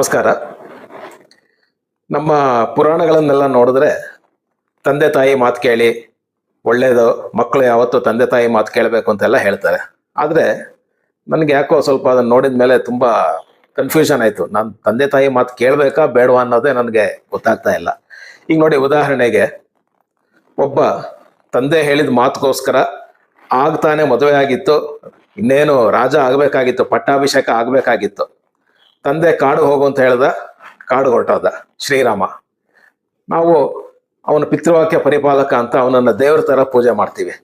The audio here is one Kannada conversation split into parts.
ನಮಸ್ಕಾರ. ನಮ್ಮ ಪುರಾಣಗಳನ್ನೆಲ್ಲ ನೋಡಿದ್ರೆ ತಂದೆ ತಾಯಿ ಮಾತು ಕೇಳಿ ಒಳ್ಳೆಯದು ಮಕ್ಕಳು ಯಾವತ್ತೂ ತಂದೆ ತಾಯಿ ಮಾತು ಕೇಳಬೇಕು ಅಂತೆಲ್ಲ ಹೇಳ್ತಾರೆ. ಆದರೆ ನನಗೆ ಯಾಕೋ ಸ್ವಲ್ಪ ಅದನ್ನು ನೋಡಿದ ಮೇಲೆ ತುಂಬ ಕನ್ಫ್ಯೂಷನ್ ಆಯಿತು. ನಾನು ತಂದೆ ತಾಯಿ ಮಾತು ಕೇಳಬೇಕಾ, ಬೇಡವಾ ಅನ್ನೋದೇ ನನಗೆ ಗೊತ್ತಾಗ್ತಾ ಇಲ್ಲ. ಈಗ ನೋಡಿ ಉದಾಹರಣೆಗೆ, ಒಬ್ಬ ತಂದೆ ಹೇಳಿದ ಮಾತುಗೋಸ್ಕರ ಆಗ್ತಾನೆ ಮದುವೆ ಆಗಿತ್ತು, ಇನ್ನೇನು ರಾಜ ಆಗಬೇಕಾಗಿತ್ತು, ಪಟ್ಟಾಭಿಷೇಕ ಆಗಬೇಕಾಗಿತ್ತು. ತಂದೆ ಕಾಡು ಹೋಗು ಅಂತ ಹೇಳ್ದ, ಕಾಡು ಹೊರಟೋದ ಶ್ರೀರಾಮ. ನಾವು ಅವನ ಪಿತೃವಾಕ್ಯ ಪರಿಪಾಲಕ ಅಂತ ಅವನನ್ನ ದೇವರ ತರ ಪೂಜೆ ಮಾಡ್ತೀವಿ.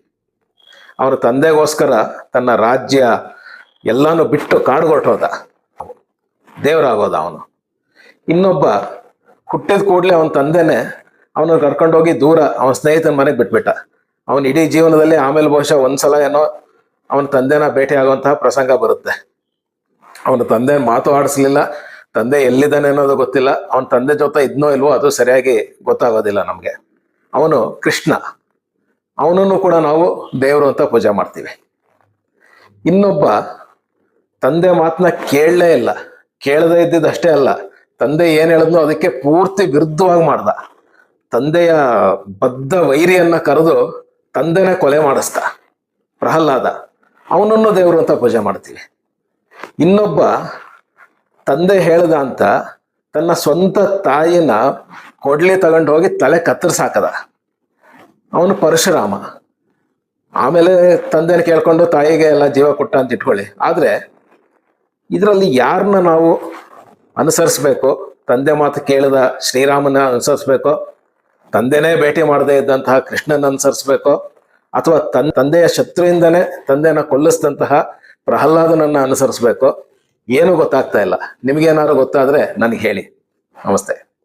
ಅವನ ತಂದೆಗೋಸ್ಕರ ತನ್ನ ರಾಜ್ಯ ಎಲ್ಲಾನು ಬಿಟ್ಟು ಕಾಡು ಹೊರಟೋದ. ದೇವರಾಗೋದ ಅವನು. ಇನ್ನೊಬ್ಬ ಹುಟ್ಟಿದ ಕೂಡಲೇ ಅವನ ತಂದೆನೇ ಅವನ ಕರ್ಕೊಂಡೋಗಿ ದೂರ ಅವನ ಸ್ನೇಹಿತನ ಮನೆಗೆ ಬಿಟ್ಬಿಟ್ಟ. ಅವನ ಇಡೀ ಜೀವನದಲ್ಲಿ ಆಮೇಲೆ ಬಹುಶಃ ಒಂದ್ಸಲ ಏನೋ ಅವನ ತಂದೆನ ಭೇಟಿ ಆಗುವಂತಹ ಪ್ರಸಂಗ ಬರುತ್ತೆ. ಅವನ ತಂದೆ ಮಾತು ಆಡಿಸ್ಲಿಲ್ಲ. ತಂದೆ ಎಲ್ಲಿದ್ದಾನೆ ಅನ್ನೋದು ಗೊತ್ತಿಲ್ಲ. ಅವನ ತಂದೆ ಜೊತೆ ಇದ್ನೋ ಇಲ್ವೋ ಅದು ಸರಿಯಾಗಿ ಗೊತ್ತಾಗೋದಿಲ್ಲ ನಮಗೆ. ಅವನು ಕೃಷ್ಣ. ಅವನನ್ನು ಕೂಡ ನಾವು ದೇವರು ಅಂತ ಪೂಜೆ ಮಾಡ್ತೀವಿ. ಇನ್ನೊಬ್ಬ ತಂದೆ ಮಾತನ್ನ ಕೇಳಲೇ ಇಲ್ಲ. ಕೇಳದೇ ಇದ್ದಿದ್ದಷ್ಟೇ ಅಲ್ಲ. ತಂದೆ ಏನು ಹೇಳಿದ್ನೋ ಅದಕ್ಕೆ ಪೂರ್ತಿ ವಿರುದ್ಧವಾಗಿ ಮಾಡ್ದ. ತಂದೆಯ ಬದ್ಧ ವೈರಿಯನ್ನ ಕರೆದು ತಂದೆನೇ ಕೊಲೆ ಮಾಡಿಸ್ತ ಪ್ರಹ್ಲಾದ. ಅವನನ್ನು ದೇವರು ಅಂತ ಪೂಜೆ ಮಾಡ್ತೀವಿ. ಇನ್ನೊಬ್ಬ ತಂದೆ ಹೇಳ್ದ ಅಂತ ತನ್ನ ಸ್ವಂತ ತಾಯಿನ ಕೊಡ್ಲಿ ತಗೊಂಡು ಹೋಗಿ ತಲೆ ಕತ್ತರಿಸಾಕದ ಅವನು ಪರಶುರಾಮ. ಆಮೇಲೆ ತಂದೆನ ಕೇಳ್ಕೊಂಡು ತಾಯಿಗೆ ಎಲ್ಲ ಜೀವ ಕೊಟ್ಟ ಅಂತ ಇಟ್ಕೊಳ್ಳಿ. ಆದರೆ ಇದರಲ್ಲಿ ಯಾರನ್ನ ನಾವು ಅನುಸರಿಸ್ಬೇಕು? ತಂದೆ ಮಾತು ಕೇಳಿದ ಶ್ರೀರಾಮನ ಅನುಸರಿಸ್ಬೇಕು? ತಂದೆನೇ ಭೇಟಿ ಮಾಡದೇ ಇದ್ದಂತಹ ಕೃಷ್ಣನ ಅನುಸರಿಸ್ಬೇಕು? ಅಥವಾ ತನ್, ತಂದೆಯ ಶತ್ರುವಿಂದನೇ ತಂದೆನ ಕೊಲ್ಲಿಸಿದಂತಹ ಪ್ರಹ್ಲಾದನನ್ನ ಅನುಸರಿಸ್ಬೇಕು. ಏನು ಗೊತ್ತಾಗ್ತಾ ಇಲ್ಲ. ನಿಮ್ಗೇನಾದ್ರು ಗೊತ್ತಾದ್ರೆ ನನಗೆ ಹೇಳಿ. ನಮಸ್ತೆ.